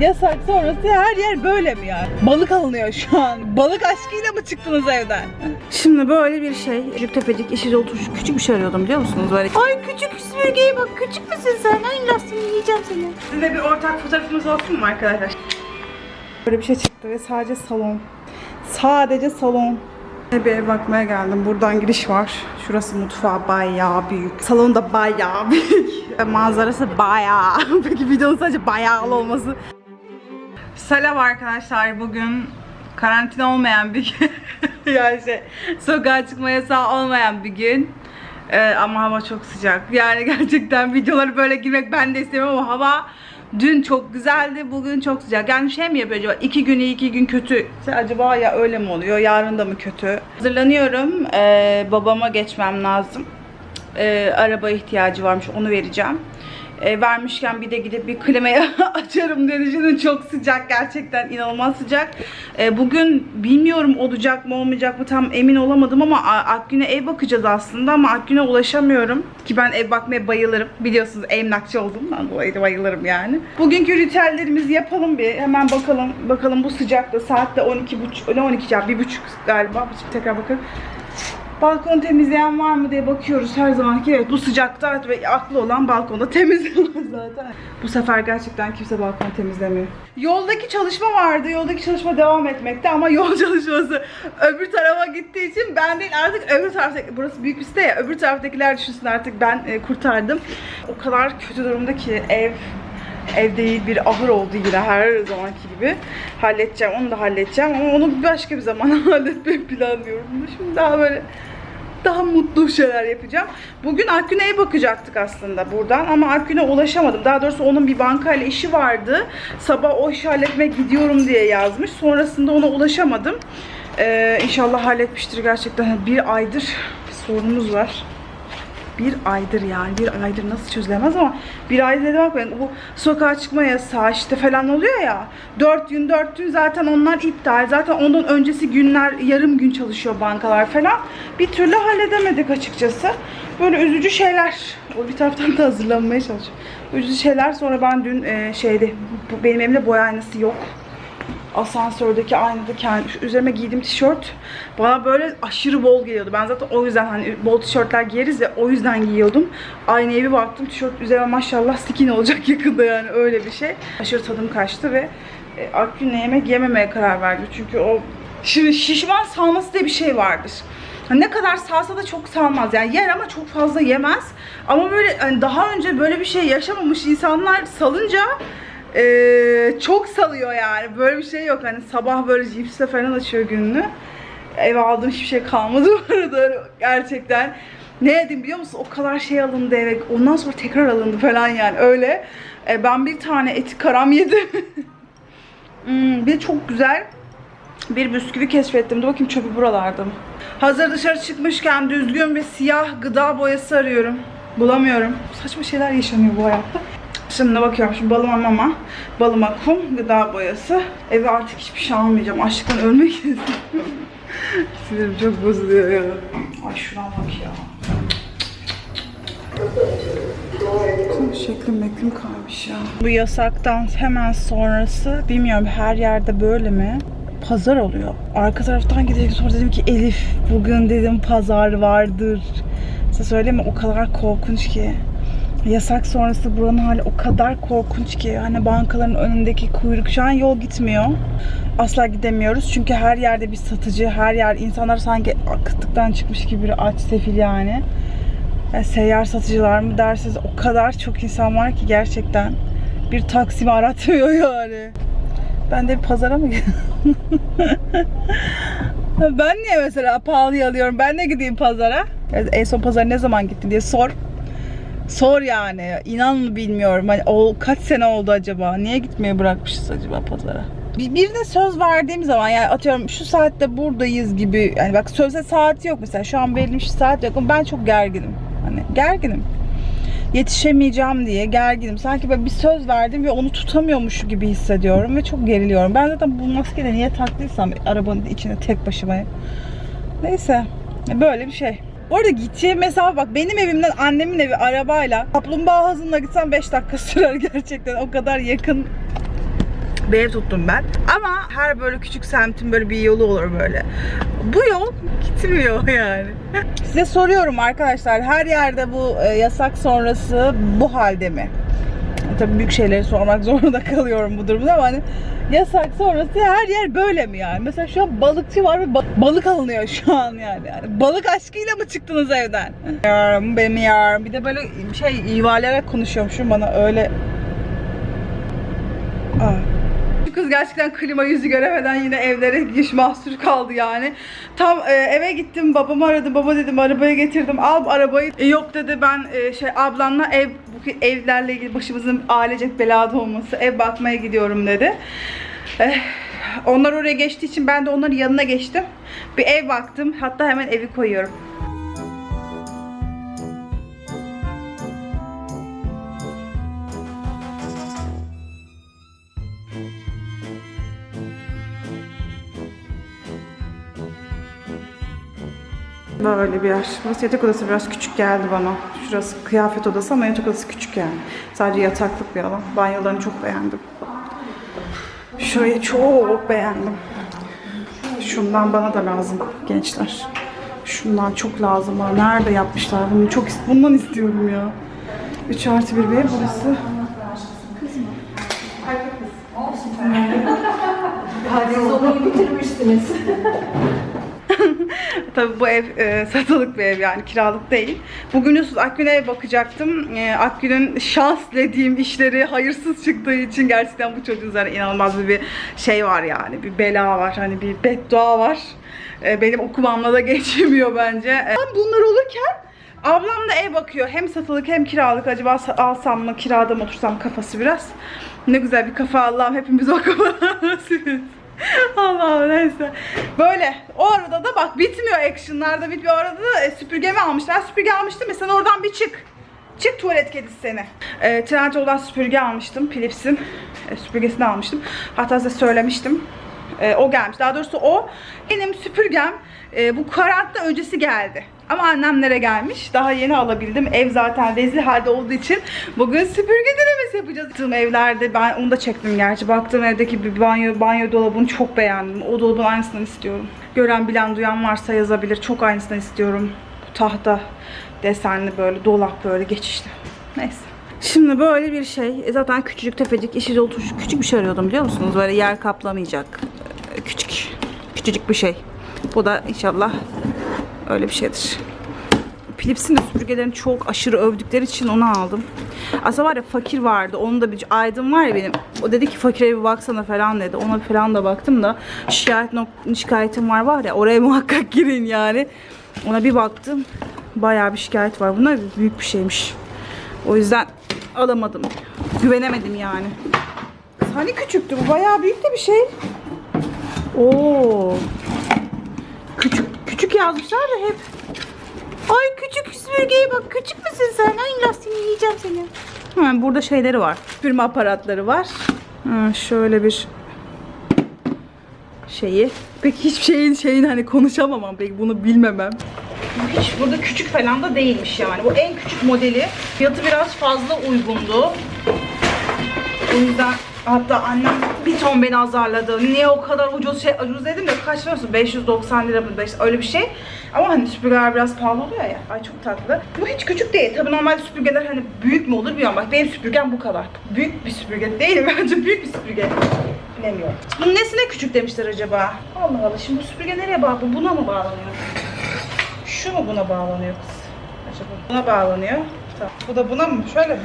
Yasak sonrası her yer böyle mi yani? Balık alınıyor şu an. Balık aşkıyla mı çıktınız evden? Şimdi böyle bir şey. Küçük tepecik işi oturmuş küçük bir şey arıyordum biliyor musunuz? Böyle. Ay küçük süpürgeye bak küçük müsün sen? Ay lastiğini yiyeceğim seni. Sizinle bir ortak fotoğrafımız olsun mu arkadaşlar? Böyle bir şey çıktı ve sadece salon. Sadece salon. Bir eve bakmaya geldim. Buradan giriş var. Şurası mutfağı bayağı büyük. Salon da bayağı büyük. Manzarası bayağı. Peki videonun sadece bayağı olması. Selam arkadaşlar. Bugün karantina olmayan bir gün. yani şey, sokağa çıkma yasağı olmayan bir gün. Ee, ama hava çok sıcak. Yani gerçekten videoları böyle girmek ben de istemiyorum ama hava dün çok güzeldi, bugün çok sıcak. Yani şey mi yapıyor acaba? İki gün iki gün kötü. İşte acaba ya öyle mi oluyor, yarın da mı kötü? Hazırlanıyorum. Ee, babama geçmem lazım. Ee, araba ihtiyacı varmış, onu vereceğim. Ee, vermişken bir de gidip bir klimayı açarım düşündüm. Çok sıcak gerçekten inanılmaz sıcak. Ee, bugün bilmiyorum olacak mı olmayacak mı tam emin olamadım ama Akgün'e ev bakacağız aslında ama Akgün'e ulaşamıyorum. Ki ben ev bakmaya bayılırım. Biliyorsunuz emlakçı olduğumdan dolayı da bayılırım yani. Bugünkü ritüellerimizi yapalım bir. Hemen bakalım. Bakalım bu sıcakta saatte 12.30 ne 12 ya 1.30 galiba. Tekrar bakın. Balkonu temizleyen var mı diye bakıyoruz her zamanki. Evet bu sıcakta ve aklı olan balkonda temizliyor zaten. Bu sefer gerçekten kimse balkonu temizlemiyor. Yoldaki çalışma vardı. Yoldaki çalışma devam etmekte ama yol çalışması öbür tarafa gittiği için ben değil artık öbür taraftaki burası büyük bir site ya öbür taraftakiler düşünsün artık ben e, kurtardım. O kadar kötü durumda ki ev ev değil bir ahır oldu yine her zamanki gibi. Halledeceğim, onu da halledeceğim ama onu başka bir zaman halletmeyi planlıyorum. Şimdi daha böyle daha mutlu şeyler yapacağım. Bugün Akgün'e bakacaktık aslında buradan ama Akgün'e ulaşamadım. Daha doğrusu onun bir bankayla işi vardı. Sabah o işi halletmeye gidiyorum diye yazmış. Sonrasında ona ulaşamadım. Ee, inşallah halletmiştir gerçekten. Bir aydır bir sorunumuz var bir aydır yani bir aydır nasıl çözülemez ama bir aydır dedim bakmayın bu sokağa çıkma yasağı işte falan oluyor ya. Dört gün dört gün zaten onlar iptal. Zaten ondan öncesi günler yarım gün çalışıyor bankalar falan. Bir türlü halledemedik açıkçası. Böyle üzücü şeyler. O bir taraftan da hazırlanmaya çalışıyorum. Üzücü şeyler. Sonra ben dün e, şeyde benim evimde boya aynası yok asansördeki aynada kendi üzerime giydiğim tişört bana böyle aşırı bol geliyordu. Ben zaten o yüzden hani bol tişörtler giyeriz ya o yüzden giyiyordum. Aynaya bir baktım tişört üzerime maşallah skin olacak yakında yani öyle bir şey. Aşırı tadım kaçtı ve e, Akgün'le yemek yememeye karar verdi. Çünkü o şimdi şişman salması diye bir şey vardır. Hani ne kadar salsa da çok salmaz. Yani yer ama çok fazla yemez. Ama böyle hani daha önce böyle bir şey yaşamamış insanlar salınca ee, çok salıyor yani. Böyle bir şey yok. Hani sabah böyle cipsle falan açıyor gününü. Eve aldığım hiçbir şey kalmadı bu arada. Gerçekten. Ne yedim biliyor musun? O kadar şey alındı eve. Ondan sonra tekrar alındı falan yani. Öyle. Ee, ben bir tane eti karam yedim. hmm, bir çok güzel bir bisküvi keşfettim. Dur bakayım çöpü buralarda mı? Hazır dışarı çıkmışken düzgün bir siyah gıda boyası arıyorum. Bulamıyorum. Saçma şeyler yaşanıyor bu hayatta. Şimdi bakıyorum şimdi balıma mama, balıma kum, gıda boyası. Eve artık hiçbir şey almayacağım. Açlıktan ölmek istiyorum. Sinirim çok bozuluyor ya. Ay şuna bak ya. Şeklim meklim kaymış ya. Bu yasaktan hemen sonrası bilmiyorum her yerde böyle mi? Pazar oluyor. Arka taraftan giderek sonra dedim ki Elif bugün dedim pazar vardır. Size söyleyeyim mi o kadar korkunç ki. Yasak sonrası buranın hali o kadar korkunç ki. Hani bankaların önündeki kuyruk şu an yol gitmiyor. Asla gidemiyoruz çünkü her yerde bir satıcı, her yer insanlar sanki kıtlıktan çıkmış gibi bir aç sefil yani. Ya seyyar satıcılar mı dersiniz o kadar çok insan var ki gerçekten bir taksimi aratmıyor yani. Ben de bir pazara mı gidiyorum? ben niye mesela pahalıya alıyorum? Ben de gideyim pazara. En son pazara ne zaman gittin diye sor. Sor yani. İnan bilmiyorum. Hani o kaç sene oldu acaba? Niye gitmeye bırakmışız acaba pazara? Bir, birine söz verdiğim zaman yani atıyorum şu saatte buradayız gibi yani bak sözde saati yok mesela şu an şu saat yok ama ben çok gerginim. Hani gerginim. Yetişemeyeceğim diye gerginim. Sanki böyle bir söz verdim ve onu tutamıyormuş gibi hissediyorum ve çok geriliyorum. Ben zaten bu maskeyi niye taktıysam arabanın içine tek başıma. Neyse böyle bir şey. Bu arada gideceğim mesafe bak benim evimden annemin evi arabayla kaplumbağa hızında gitsem 5 dakika sürer gerçekten o kadar yakın bir ev tuttum ben. Ama her böyle küçük semtin böyle bir yolu olur böyle. Bu yol gitmiyor yani. Size soruyorum arkadaşlar her yerde bu e, yasak sonrası bu halde mi? Tabii büyük şeyleri sormak zorunda kalıyorum bu durumda ama hani yasak sonrası her yer böyle mi yani? Mesela şu an balıkçı var ve ba- balık alınıyor şu an yani. yani. Balık aşkıyla mı çıktınız evden? Yarım benim yarım. Bir de böyle şey ivalayarak konuşuyormuşum bana öyle. Aa. Şu kız gerçekten klima yüzü göremeden yine evlere gidiş mahsur kaldı yani. Tam e, eve gittim babamı aradım. Baba dedim arabayı getirdim. Al arabayı. E, yok dedi ben e, şey ablamla ev bu evlerle ilgili başımızın ailecek belada olması ev bakmaya gidiyorum dedi. Eh, onlar oraya geçtiği için ben de onların yanına geçtim. Bir ev baktım. Hatta hemen evi koyuyorum. Böyle bir yer. Burası yatak odası biraz küçük geldi bana. Şurası kıyafet odası ama yatak odası küçük yani. Sadece yataklık bir alan. Banyolarını çok beğendim. Şurayı çok beğendim. Şundan bana da lazım gençler. Şundan çok lazım bana. Nerede yapmışlar bunu? Çok bundan istiyorum ya. 3 artı 1 bir ev burası. Tabii bu ev e, satılık bir ev yani kiralık değil. Bugün Yusuf Akgün'e bakacaktım. E, Akgün'ün şans dediğim işleri hayırsız çıktığı için gerçekten bu çocuğun üzerine inanılmaz bir, şey var yani. Bir bela var. Hani bir beddua var. E, benim okumamla da geçmiyor bence. E, bunlar olurken ablam da ev bakıyor. Hem satılık hem kiralık. Acaba sa- alsam mı kirada mı otursam kafası biraz. Ne güzel bir kafa Allah'ım hepimiz o kafadan. Allah'ım neyse. Böyle. O arada da bak bitmiyor actionlar da bitmiyor. O arada da e, süpürgemi almışlar. Süpürge almıştım. Mesela oradan bir çık. Çık tuvalet kedisi seni. E, Trendyol'dan süpürge almıştım. Philips'in e, süpürgesini almıştım. Hatta size söylemiştim. E, o gelmiş. Daha doğrusu o benim süpürgem e, bu karantina öncesi geldi. Ama annemlere gelmiş. Daha yeni alabildim. Ev zaten rezil halde olduğu için bugün süpürge denemesi yapacağız. Baktığım evlerde ben onu da çektim gerçi. Baktığım evdeki bir banyo banyo dolabını çok beğendim. O dolabın aynısından istiyorum. Gören bilen duyan varsa yazabilir. Çok aynısından istiyorum. Bu tahta desenli böyle dolap böyle geçişli. Neyse. Şimdi böyle bir şey. E, Zaten küçücük tefecik işi dolu küçük bir şey arıyordum biliyor musunuz? Böyle yer kaplamayacak. e, Küçük. Küçücük bir şey. Bu da inşallah öyle bir şeydir. Philips'in de süpürgelerini çok aşırı övdükleri için onu aldım. Aslında var ya fakir vardı. Onun da bir aydın var ya benim. O dedi ki fakire bir baksana falan dedi. Ona falan da baktım da şikayet şikayetim var var ya oraya muhakkak girin yani. Ona bir baktım. Bayağı bir şikayet var. Bunlar büyük bir şeymiş. O yüzden alamadım. Güvenemedim yani. Hani küçüktü bu bayağı büyük de bir şey. Oo. Küçük yazmışlar da hep. Ay küçük süpürgeye bak. Küçük müsün sen? Ay lastiğini yiyeceğim seni. Ha, burada şeyleri var. Süpürme aparatları var. Ha, şöyle bir şeyi. Peki hiçbir şeyin şeyin hani konuşamamam peki bunu bilmemem. Hiç burada küçük falan da değilmiş yani. Bu en küçük modeli. Fiyatı biraz fazla uygundu. O yüzden hatta annem bir ton beni azarladı. Niye o kadar ucuz şey ucuz dedim de kaç biliyorsun 590 lira mı öyle bir şey. Ama hani süpürgeler biraz pahalı oluyor ya. Ay çok tatlı. Bu hiç küçük değil. Tabii normalde süpürgeler hani büyük mü olur bilmiyorum. Bak benim süpürgem bu kadar. Büyük bir süpürge değil bence büyük bir süpürge. Bilemiyorum. Bunun nesine küçük demişler acaba? Allah Allah şimdi bu süpürge nereye bağlı? Bu Buna mı bağlanıyor? Şu mu buna bağlanıyor kız? Acaba buna bağlanıyor. Tamam. Bu da buna mı? Şöyle mi?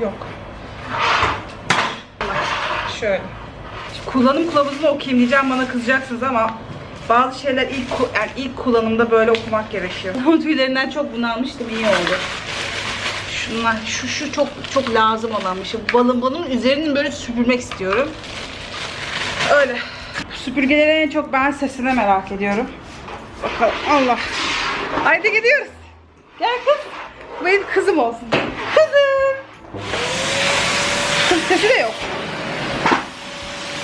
Yok. Şöyle. Şimdi kullanım kılavuzunu okuyayım diyeceğim bana kızacaksınız ama bazı şeyler ilk yani ilk kullanımda böyle okumak gerekiyor. Ama tüylerinden çok bunalmıştım iyi oldu. Şunlar şu şu çok çok lazım olan bir şey. Bu balon balonun üzerini böyle süpürmek istiyorum. Öyle. Süpürgelerin en çok ben sesine merak ediyorum. Bakalım Allah. Haydi gidiyoruz. Gel kız. Benim kızım olsun. Kızım. Kız sesi de yok.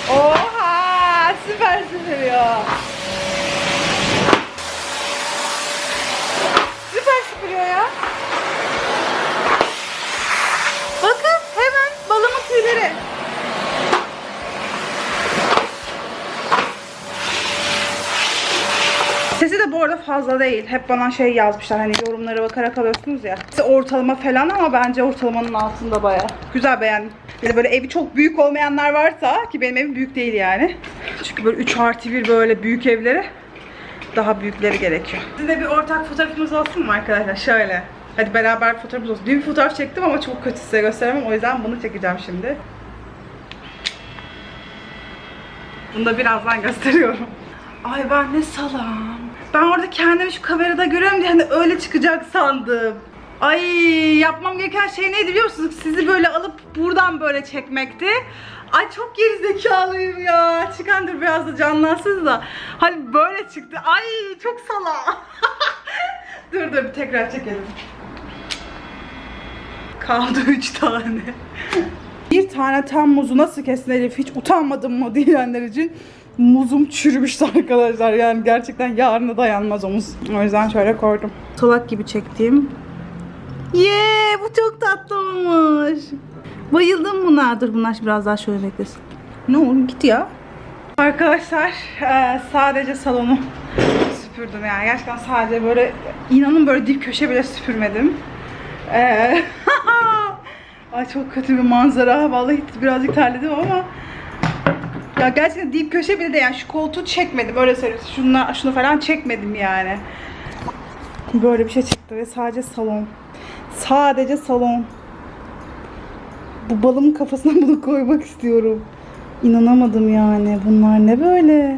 Oha süper süpürüyor. Süper süpürüyor ya. Bakın hemen balımın tüyleri. Sesi de bu arada fazla değil. Hep bana şey yazmışlar hani yorumlara bakarak alıyorsunuz ya. Sesi ortalama falan ama bence ortalamanın altında baya. Güzel beğendim. Bir de böyle evi çok büyük olmayanlar varsa ki benim evim büyük değil yani. Çünkü böyle 3 artı 1 böyle büyük evlere daha büyükleri gerekiyor. Sizinle bir ortak fotoğrafımız olsun mu arkadaşlar? Şöyle. Hadi beraber fotoğrafımız olsun. Dün fotoğraf çektim ama çok kötü size gösteremem. O yüzden bunu çekeceğim şimdi. Bunu da birazdan gösteriyorum. Ay ben ne salam. Ben orada kendimi şu kamerada görüyorum diye hani öyle çıkacak sandım. Ay yapmam gereken şey neydi biliyor musunuz? Sizi böyle alıp buradan böyle çekmekti. Ay çok gerizekalıyım ya. Çıkan dur biraz da canlansın da. Hani böyle çıktı. Ay çok sala. dur dur bir tekrar çekelim. Kaldı üç tane. Bir tane tam muzu nasıl kesin Elif hiç utanmadım mı diyenler için muzum çürümüştü arkadaşlar. Yani gerçekten yarına dayanmaz o muz. O yüzden şöyle koydum. Solak gibi çektiğim. Yee bu çok tatlı olmuş. Bayıldım buna. Dur bunlar biraz daha şöyle beklesin. Ne oldu git ya. Arkadaşlar eee, sadece salonu süpürdüm yani. Gerçekten sadece böyle inanın böyle dip köşe bile süpürmedim. Eee Ay çok kötü bir manzara. Vallahi birazcık terledim ama ya gerçekten dip köşe bile de yani şu koltuğu çekmedim öyle söyleyeyim. Şunlar, şunu falan çekmedim yani. Böyle bir şey çıktı ve sadece salon. Sadece salon. Bu balımın kafasına bunu koymak istiyorum. İnanamadım yani. Bunlar ne böyle?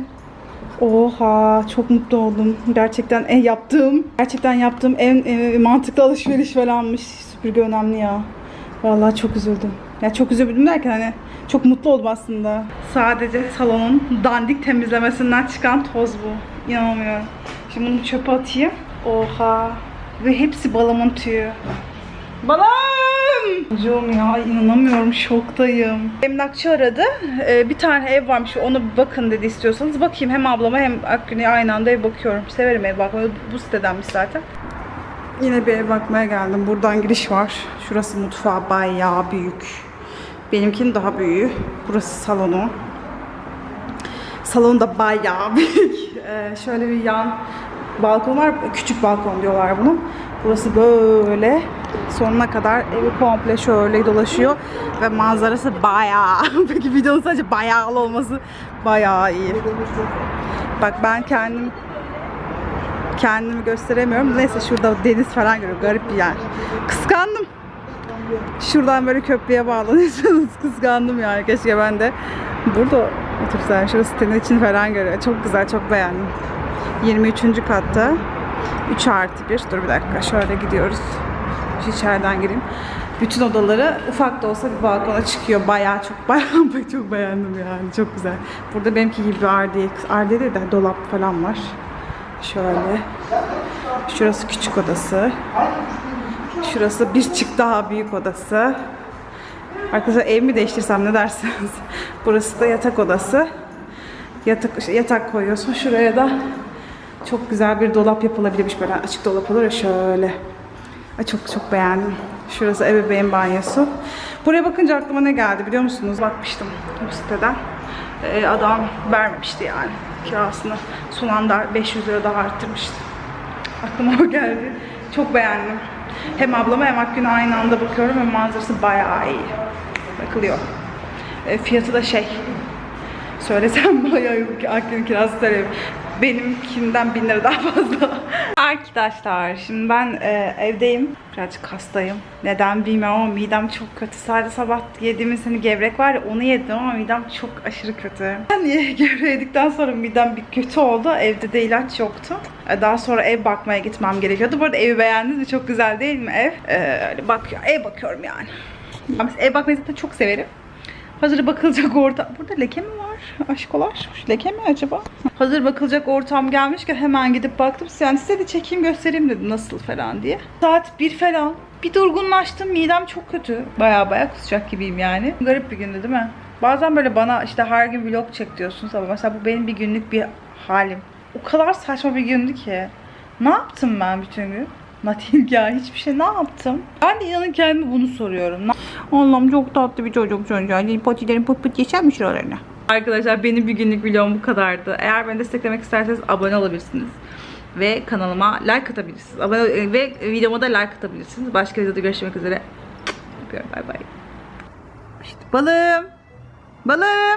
Oha çok mutlu oldum. Gerçekten en yaptığım, gerçekten yaptığım en, en mantıklı alışveriş falanmış. Süpürge önemli ya. Vallahi çok üzüldüm. Ya çok üzüldüm derken hani çok mutlu oldum aslında. Sadece salonun dandik temizlemesinden çıkan toz bu. İnanamıyorum. Şimdi bunu çöpe atayım. Oha. Ve hepsi balamın tüyü. Balam! Çocuğum ya inanamıyorum şoktayım. Emlakçı aradı. Ee, bir tane ev varmış ona bakın dedi istiyorsanız. Bakayım hem ablama hem Akgün'e aynı anda ev bakıyorum. Severim ev bakmayı. Bu sitedenmiş zaten. Yine bir ev bakmaya geldim. Buradan giriş var. Şurası mutfağı bayağı büyük. Benimkinin daha büyüğü. Burası salonu. Salon da bayağı büyük. Ee, şöyle bir yan balkon var. Küçük balkon diyorlar bunu. Burası böyle sonuna kadar evi komple şöyle dolaşıyor ve manzarası bayağı. Peki videonun sadece bayağı olması bayağı iyi. Bak ben kendim kendimi gösteremiyorum. Neyse şurada deniz falan görüyorum. Garip bir yer. Kıskandım. Şuradan böyle köprüye bağlanıyorsanız kıskandım yani. Keşke ben de burada otursam. Şurası sitenin için falan görüyor. Çok güzel, çok beğendim. 23. katta. 3 artı 1. Dur bir dakika. Şöyle gidiyoruz. Şu içeriden gireyim. Bütün odaları ufak da olsa bir balkona çıkıyor. Bayağı çok bayağı çok beğendim yani. Çok güzel. Burada benimki gibi bir ardiye, ardiye değil de dolap falan var. Şöyle. Şurası küçük odası. Şurası bir çık daha büyük odası. Arkadaşlar ev mi değiştirsem ne dersiniz? Burası da yatak odası. Yatak, yatak koyuyorsun. Şuraya da çok güzel bir dolap yapılabilirmiş. Böyle açık dolap olur ya şöyle. Ay çok çok beğendim. Şurası ebeveyn banyosu. Buraya bakınca aklıma ne geldi biliyor musunuz? Bakmıştım bu siteden. Ee, adam vermemişti yani kirasını. Son anda 500 lira daha arttırmıştı. Aklıma o geldi. Çok beğendim. Hem ablama hem Akgün'e aynı anda bakıyorum ve manzarası bayağı iyi. Bakılıyor. E, fiyatı da şey. Söylesem bayağı yok. Akgün'ün kirası söyleyeyim. Benimkinden bin lira daha fazla. Arkadaşlar şimdi ben e, evdeyim. Birazcık hastayım. Neden bilmiyorum ama midem çok kötü. Sadece sabah yediğimiz hani gevrek var ya onu yedim ama midem çok aşırı kötü. Ben ye- gevreği yedikten sonra midem bir kötü oldu. Evde de ilaç yoktu. E, Daha sonra ev bakmaya gitmem gerekiyordu. Bu arada evi beğendiniz mi? Çok güzel değil mi ev? Ee, bakıyor. Ev bakıyorum yani. Ben ev bakmayı zaten çok severim. Hazır bakılacak ortam. Burada leke mi var? Aşkolar. Şu leke mi acaba? Hazır bakılacak ortam gelmişken hemen gidip baktım. Yani size de çekeyim göstereyim dedim nasıl falan diye. Saat 1 falan. Bir durgunlaştım. Midem çok kötü. Baya baya kusacak gibiyim yani. Garip bir gündü değil mi? Bazen böyle bana işte her gün vlog çek diyorsunuz ama mesela bu benim bir günlük bir halim. O kadar saçma bir gündü ki. Ne yaptım ben bütün gün? Nothing ya hiçbir şey ne yaptım? Ben de inanın kendime bunu soruyorum. Allah'ım çok tatlı bir çocuk çocuğa. Patilerin pıt pıt geçer mi şuralarına? Arkadaşlar benim bir günlük vlogum bu kadardı. Eğer beni desteklemek isterseniz abone olabilirsiniz. Ve kanalıma like atabilirsiniz. Abone ve videoma da like atabilirsiniz. Başka videoda görüşmek üzere. Öpüyorum. Bay bay. İşte balım. Balım.